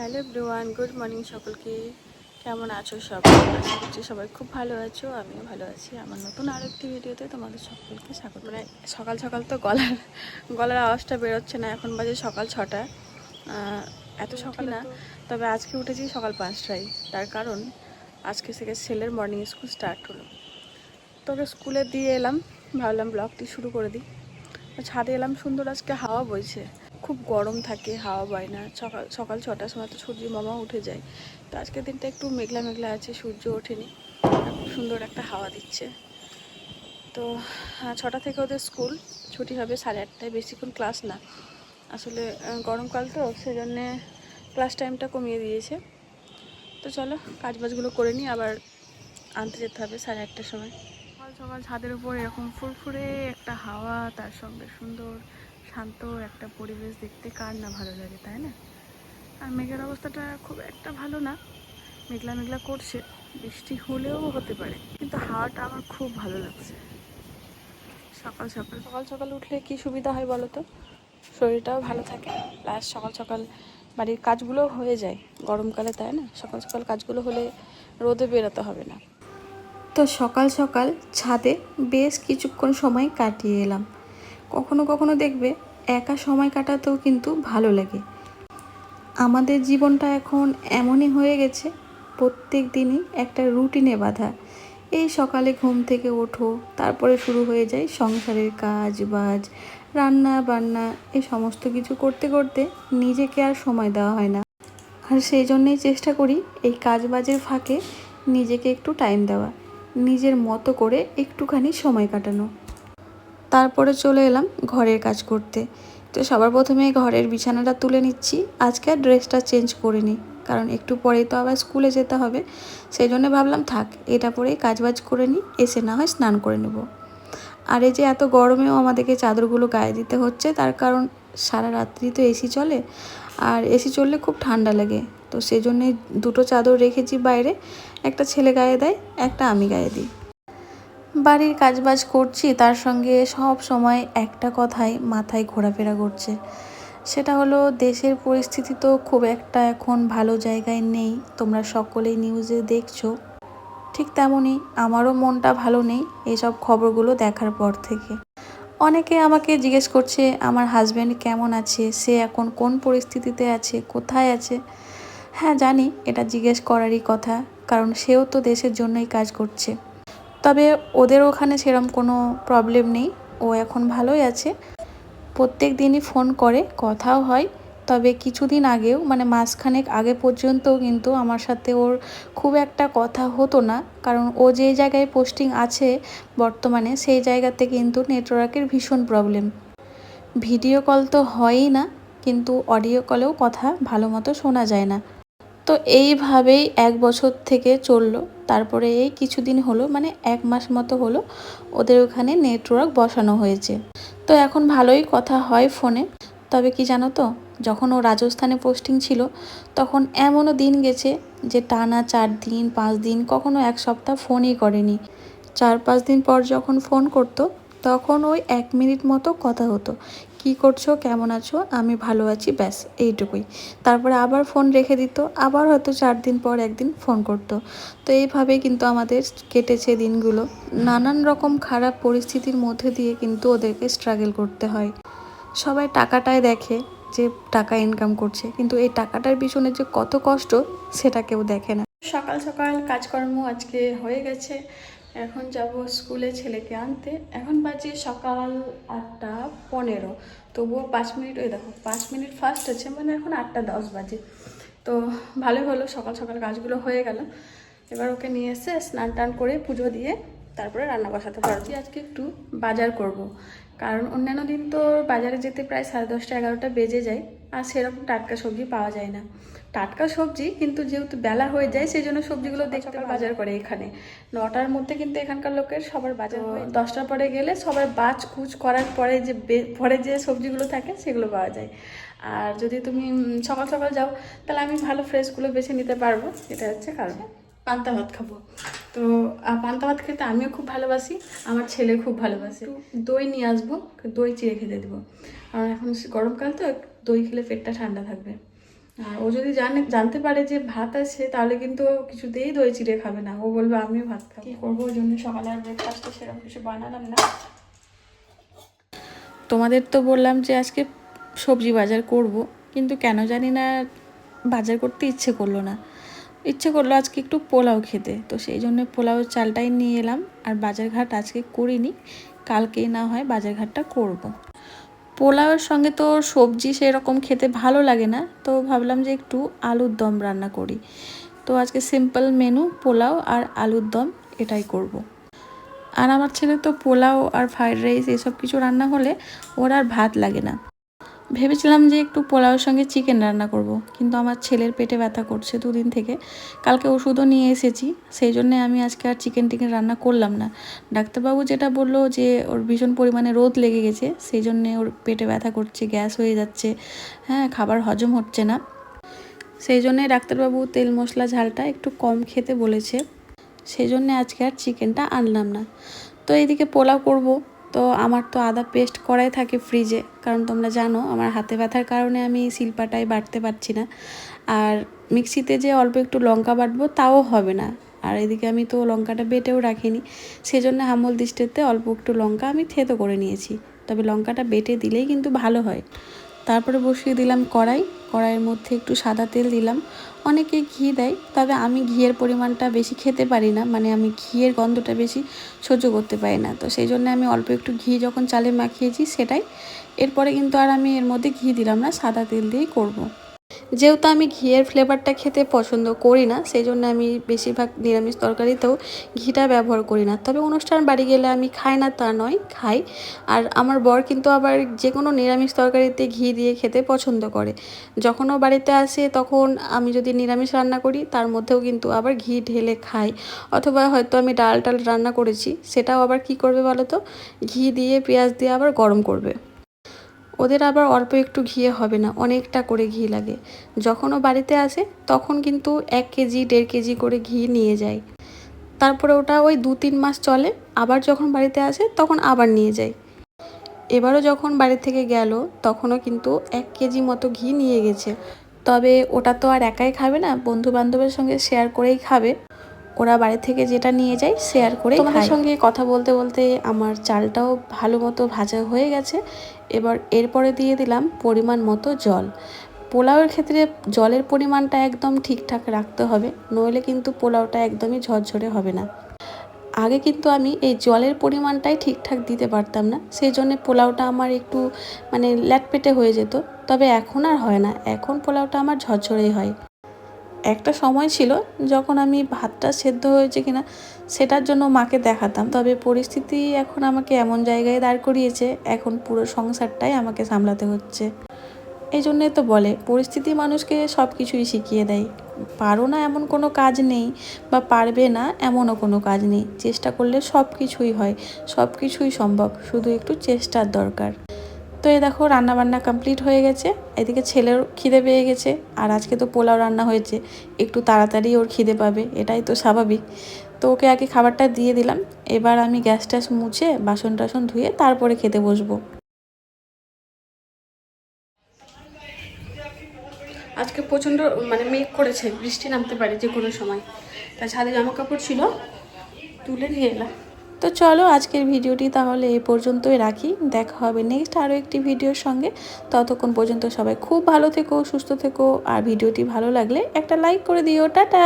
Hello everyone good morning সকলকে। কেমন আছো সবাই? আশা করছি সবাই খুব ভালো আছো আমিও ভালো আছি। আমার নতুন আরেকটি ভিডিওতে তোমাদের সকলকে স্বাগত। মানে সকাল সকাল তো গলার গলার আওয়াজটা বেরোচ্ছে না এখন বাজে সকাল ছটা। এত সকাল না তবে আজকে উঠেছি সকাল পাঁচটায়। তার কারণ আজকে থেকে ছেলের মর্নিং স্কুল স্টার্ট হলো। তোকে স্কুলে দিয়ে এলাম ভাবলাম ব্লগটি শুরু করে দিই। ছাদে এলাম সুন্দর আজকে হাওয়া বইছে। খুব গরম থাকে, হাওয়া বয় না। সকাল সকাল ছটার সময় তো সূর্য মামা উঠে যায়। তো আজকের দিনটা একটু মেঘলা মেঘলা আছে, সূর্য ওঠেনি। খুব সুন্দর একটা হাওয়া দিচ্ছে। তো ছটা থেকে ওদের স্কুল। ছুটি হবে সাড়ে আটটায়। বেশিক্ষণ ক্লাস না। আসলে গরমকাল তো, সেজন্যে ক্লাস টাইমটা কমিয়ে দিয়েছে। তো চলো কাজ বাজগুলো করে নিই। আবার আনতে যেতে হবে সাড়ে আটটার সময়। সকাল সকাল ছাদের উপর এরকম ফুরফুরে একটা হাওয়া, তার সঙ্গে সুন্দর শান্ত একটা পরিবেশ দেখতে কার না ভালো লাগে তাই না? আর মেঘের অবস্থাটা খুব একটা ভালো না। মেঘলা মেঘলা করছে বৃষ্টি হলেও হতে পারে কিন্তু হাওয়াটা আমার খুব ভালো লাগছে। সকাল সকাল। সকাল সকাল উঠলে কি সুবিধা হয় বলো তো? শরীরটাও ভালো থাকে। প্লাস সকাল সকাল বাড়ির কাজগুলো হয়ে যায়। গরমকালে তাই না? সকাল সকাল কাজগুলো হলে রোদে বেরোতে হবে না। তো সকাল সকাল ছাদে বেশ কিছুক্ষণ সময় কাটিয়ে এলাম। কখনো কখনো দেখবে একা সময় কাটাতেও কিন্তু ভালো লাগে। আমাদের জীবনটা এখন এমনই হয়ে গেছে, প্রত্যেক দিনই একটা রুটিনে বাঁধা। এই সকালে ঘুম থেকে ওঠো, তারপরে শুরু হয়ে যায় সংসারের কাজ বাজ রান্না বান্না এই সমস্ত কিছু করতে করতে নিজেকে আর সময় দেওয়া হয় না। আর সেই জন্যেই চেষ্টা করি এই কাজ বাজের ফাঁকে নিজেকে একটু টাইম দেওয়া, নিজের মতো করে একটুখানি সময় কাটানো। তারপরে চলে এলাম ঘরের কাজ করতে। তো সবার প্রথমে ঘরের বিছানাটা তুলে নিচ্ছি। আজকে ড্রেসটা চেঞ্জ করে নিই কারণ একটু পরেই তো আবার স্কুলে যেতে হবে। সেই জন্য ভাবলাম, থাক, এটা পরেই কাজবাজ করে নিই, এসে না হয় স্নান করে নেব। আর এই যে এত গরমেও আমাদেরকে চাদরগুলো গায়ে দিতে হচ্ছে, তার কারণ সারা রাত্রি তো এসি চলে, আর এসি চললে খুব ঠান্ডা লাগে। তো সেই জন্যে দুটো চাদর রেখেছি বাইরে, একটা ছেলে গায়ে দেয়, একটা আমি গায়ে দিই। বাড়ির কাজবাজ করছি, তার সঙ্গে সব সময় একটা কথাই মাথায় ঘোরাফেরা করছে। সেটা হলো, দেশের পরিস্থিতি তো খুব একটা এখন ভালো জায়গায় নেই, তোমরা সকলেই নিউজে দেখছ। ঠিক তেমনই আমারও মনটা ভালো নেই এসব খবরগুলো দেখার পর থেকে। অনেকে আমাকে জিজ্ঞেস করছে, আমার হাজব্যান্ড কেমন আছে? সে এখন কোন পরিস্থিতিতে আছে? কোথায় আছে? হ্যাঁ জানি, এটা জিজ্ঞেস করারই কথা, কারণ সেও তো দেশের জন্যই কাজ করছে। তবে ওদের ওখানে সেরম কোনো প্রবলেম নেই। ও এখন ভালোই আছে। প্রত্যেক দিনই ফোন করে, কথাও হয়। তবে কিছুদিন আগেও মানে মাসখানেক আগে পর্যন্তও কিন্তু আমার সাথে ওর খুব একটা কথা হতো না। কারণ ও যে জায়গায় পোস্টিং আছে বর্তমানে, সেই জায়গাতে কিন্তু নেটওয়ার্কের ভীষণ প্রবলেম ভিডিও কল তো হয়ই না, কিন্তু অডিও কলেও কথা ভালো মতো শোনা যায় না। তো এইভাবেই এক বছর থেকে চলল। তারপরে এই কিছুদিন হলো মানে এক মাস মতো হলো ওদের ওখানে নেটওয়ার্ক বসানো হয়েছে। তো এখন ভালোই কথা হয় ফোনে। তবে কি জানো তো, যখন ও রাজস্থানে পোস্টিং ছিল, তখন এমনও দিন গেছে যে টানা চার দিন, পাঁচ দিন কখনো এক সপ্তাহ ফোনই করেনি। চার পাঁচ দিন পর যখন ফোন করতো তখন ওই এক মিনিট মতো কথা হতো। কি করছ? কেমন আছো? আমি ভালো আছি, ব্যাস, এইটুকুই। তারপরে আবার ফোন রেখে দিত। আবার হয়তো চার দিন পর একদিন ফোন করতো। তো এইভাবে কিন্তু আমাদের কেটেছে দিনগুলো। নানান রকম খারাপ পরিস্থিতির মধ্যে দিয়ে কিন্তু ওদেরকে স্ট্রাগল করতে হয়। সবাই টাকাটায় দেখে যে টাকা ইনকাম করছে। কিন্তু এই টাকাটার পিছনে যে কত কষ্ট, সেটা কেউ দেখে না। সকাল সকাল কাজকর্ম আজকে হয়ে গেছে। এখন যাব স্কুলে ছেলেকে আনতে। এখন বাজে সকাল আটটা পনেরো। তবুও পাঁচ মিনিট, ওই দেখো, পাঁচ মিনিট ফার্স্ট আছে মানে এখন আটটা দশ বাজে। তো ভালোই হলো, সকাল সকাল কাজগুলো হয়ে গেল। এবার ওকে নিয়ে এসে স্নান টান করে পুজো দিয়ে তারপরে রান্না বসাতে পারছি আজকে একটু বাজার করব। কারণ অন্যান্য দিন তো বাজারে যেতে প্রায় সাড়ে দশটা এগারোটা বেজে যায় আর সেরকম টাটকা সবজি পাওয়া যায় না। টাটকা সবজি কিন্তু যেহেতু বেলা হয়ে যায় সেই জন্য সবজিগুলো দেখতে বাজার? করে এখানে। নটার মধ্যে কিন্তু এখানকার লোকের সবার বাজার হয় দশটার পরে গেলে সবার বাজ কুচ করার পরে যে পরে যে সবজিগুলো থাকে সেগুলো পাওয়া যায়। আর যদি তুমি সকাল সকাল যাও তাহলে আমি ভালো ফ্রেশগুলো বেছে নিতে পারব। এটা হচ্ছে কারণ। পান্তা ভাত খাব। তো পান্তা ভাত খেতে আমিও খুব ভালোবাসি আমার ছেলে খুব ভালোবাসে। দই নিয়ে আসব দই চিড়ে খেতে দেবো। কারণ এখন গরমকাল তো দই খেলে পেটটা ঠান্ডা থাকবে। আর ও যদি জানে জানতে পারে যে ভাত আছে তাহলে কিন্তু কিছুতেই দই চিড়ে খাবে না। ও বলবে আমিও ভাত খাব। কি করব? ওই জন্য সকালে আর ব্রেকফাস্টে সেরকম কিছু বানালাম না। তোমাদের তো বললাম যে আজকে সবজি বাজার করব কিন্তু কেন জানি না বাজার করতে ইচ্ছে করল না। ইচ্ছে করল আজকে একটু পোলাও খেতে তো সেই জন্য পোলাও চালটাই নিয়ে এলাম আর বাজারঘাট আজকে করিনি, কালকেই না হয় বাজারঘাটটা করব। পোলাওয়ের সঙ্গে তো সবজি সেরকম খেতে ভালো লাগে না, তো ভাবলাম যে একটু আলুর দম রান্না করি তো আজকে সিম্পল মেনু পোলাও আর আলুর দম, এটাই করব। আর আমার ছেলে তো পোলাও আর ফ্রাইড রাইস এসব কিছু রান্না হলে ওর আর ভাত লাগে না ভেবেছিলাম যে একটু পোলাওর সঙ্গে চিকেন রান্না করব। কিন্তু আমার ছেলের পেটে ব্যথা করছে দুদিন থেকে। কালকে ওষুধও নিয়ে এসেছি, সেই জন্য আমি আজকে আর চিকেন টিকেন রান্না করলাম না। ডাক্তারবাবু যেটা বলল যে ওর ভীষণ পরিমাণে রোদ লেগে গেছে, সেই জন্যে ওর পেটে ব্যথা করছে, গ্যাস হয়ে যাচ্ছে হ্যাঁ খাবার হজম হচ্ছে না। সেই জন্যে ডাক্তারবাবু তেল মশলা ঝালটা একটু কম খেতে বলেছে, সেই জন্যে আজকে আর চিকেনটা আনলাম না। তো এইদিকে পোলাও করব তো আমার তো আদা পেস্ট করাই থাকে ফ্রিজে কারণ তোমরা জানো, আমার হাতে ব্যথার কারণে আমি শিল্পাটাই বাটতে পারছি না। আর মিক্সিতে যে অল্প একটু লঙ্কা বাটবো, তাও হবে না। আর এদিকে আমি তো লঙ্কাটা বেটেও রাখিনি। সেজন্য হামল দৃষ্টিতে অল্প একটু লঙ্কা আমি থেতো করে নিয়েছি। তবে লঙ্কাটা বেটে দিলেই কিন্তু ভালো হয়। তারপরে বসিয়ে দিলাম কড়াই। কড়াইয়ের মধ্যে একটু সাদা তেল দিলাম। অনেকে ঘি দেয়, তবে আমি ঘিয়ের পরিমাণটা বেশি খেতে পারি না মানে আমি ঘিয়ের গন্ধটা বেশি সহ্য করতে পারি না। তো সেই জন্য আমি অল্প একটু ঘি যখন চালে মাখিয়েছি সেটাই। এরপরে কিন্তু আর আমি এর মধ্যে ঘি দিলাম না, সাদা তেল দিয়েই করব। যেহেতু আমি ঘিয়ের ফ্লেভারটা খেতে পছন্দ করি না সেই জন্য আমি বেশিরভাগ নিরামিষ তরকারিতেও ঘিটা ব্যবহার করি না। তবে অনুষ্ঠান বাড়ি গেলে আমি খাই না তা নয়, খাই। আর আমার বর কিন্তু আবার যে কোনো নিরামিষ তরকারিতে ঘি দিয়ে খেতে পছন্দ করে। যখনও বাড়িতে আসে তখন আমি যদি নিরামিষ রান্না করি, তার মধ্যেও কিন্তু আবার ঘি ঢেলে খাই। অথবা হয়তো আমি ডাল টাল রান্না করেছি, সেটাও আবার কি করবে বলো তো ঘি দিয়ে, পেঁয়াজ দিয়ে আবার গরম করবে। ওদের আবার অল্প একটু ঘিয়ে হবে না, অনেকটা করে ঘি লাগে। যখন ও বাড়িতে আসে, তখন কিন্তু এক কেজি, দেড় কেজি করে ঘি নিয়ে যায়। তারপরে ওটা ওই দু তিন মাস চলে, আবার যখন বাড়িতে আসে, তখন আবার নিয়ে যায়। এবারও যখন বাড়ি থেকে গেল, তখনও কিন্তু এক কেজি মতো ঘি নিয়ে গেছে। তবে ওটা তো আর একাই খাবে না বন্ধু বান্ধবের সঙ্গে শেয়ার করেই খাবে। ওরা বাড়ি থেকে যেটা নিয়ে যায় শেয়ার করে তোমাদের সঙ্গে কথা বলতে বলতে আমার চালটাও ভালো মতো ভাজা হয়ে গেছে। এবার এরপরে দিয়ে দিলাম পরিমাণ মতো জল। পোলাওয়ের ক্ষেত্রে জলের পরিমাণটা একদম ঠিকঠাক রাখতে হবে নইলে কিন্তু পোলাওটা একদমই ঝরঝরে হবে না। আগে কিন্তু আমি এই জলের পরিমাণটাই ঠিকঠাক দিতে পারতাম না সেই জন্য পোলাওটা আমার একটু মানে ল্যাটপেটে হয়ে যেত। তবে এখন আর হয় না এখন পোলাওটা আমার ঝরঝরেই হয়। একটা সময় ছিল যখন আমি ভাতটা সেদ্ধ হয়েছে কিনা সেটার জন্য মাকে দেখাতাম। তবে পরিস্থিতি এখন আমাকে এমন জায়গায় দাঁড় করিয়েছে, এখন পুরো সংসারটাই আমাকে সামলাতে হচ্ছে। এই জন্যে তো বলে, পরিস্থিতি মানুষকে সব কিছুই শিখিয়ে দেয়। পারো না এমন কোনো কাজ নেই বা পারবে না এমনও কোনো কাজ নেই। চেষ্টা করলে সব কিছুই হয় সব কিছুই সম্ভব। শুধু একটু চেষ্টার দরকার। তো এই দেখো রান্না বান্না কমপ্লিট হয়ে গেছে। এদিকে ছেলের খিদে পেয়ে গেছে আর আজকে তো পোলাও রান্না হয়েছে। একটু তাড়াতাড়ি ওর খিদে পাবে, এটাই তো স্বাভাবিক। তো ওকে আগে খাবারটা দিয়ে দিলাম, এবার আমি গ্যাস ট্যাস মুছে বাসন টাসন ধুয়ে তারপরে খেতে বসবো। আজকে প্রচণ্ড মানে মেঘ করেছে, বৃষ্টি নামতে পারে যে কোনো সময়। তা ছাদে জামা কাপড় ছিল, তুলে নিয়ে এলাম। তো চলো আজকের ভিডিওটি তাহলে এ পর্যন্তই রাখি। দেখা হবে নেক্সট আরও একটি ভিডিওর সঙ্গে। ততক্ষণ পর্যন্ত সবাই খুব ভালো থেকো, সুস্থ থেকো। আর ভিডিওটি ভালো লাগলে একটা লাইক করে দিও। টাটা!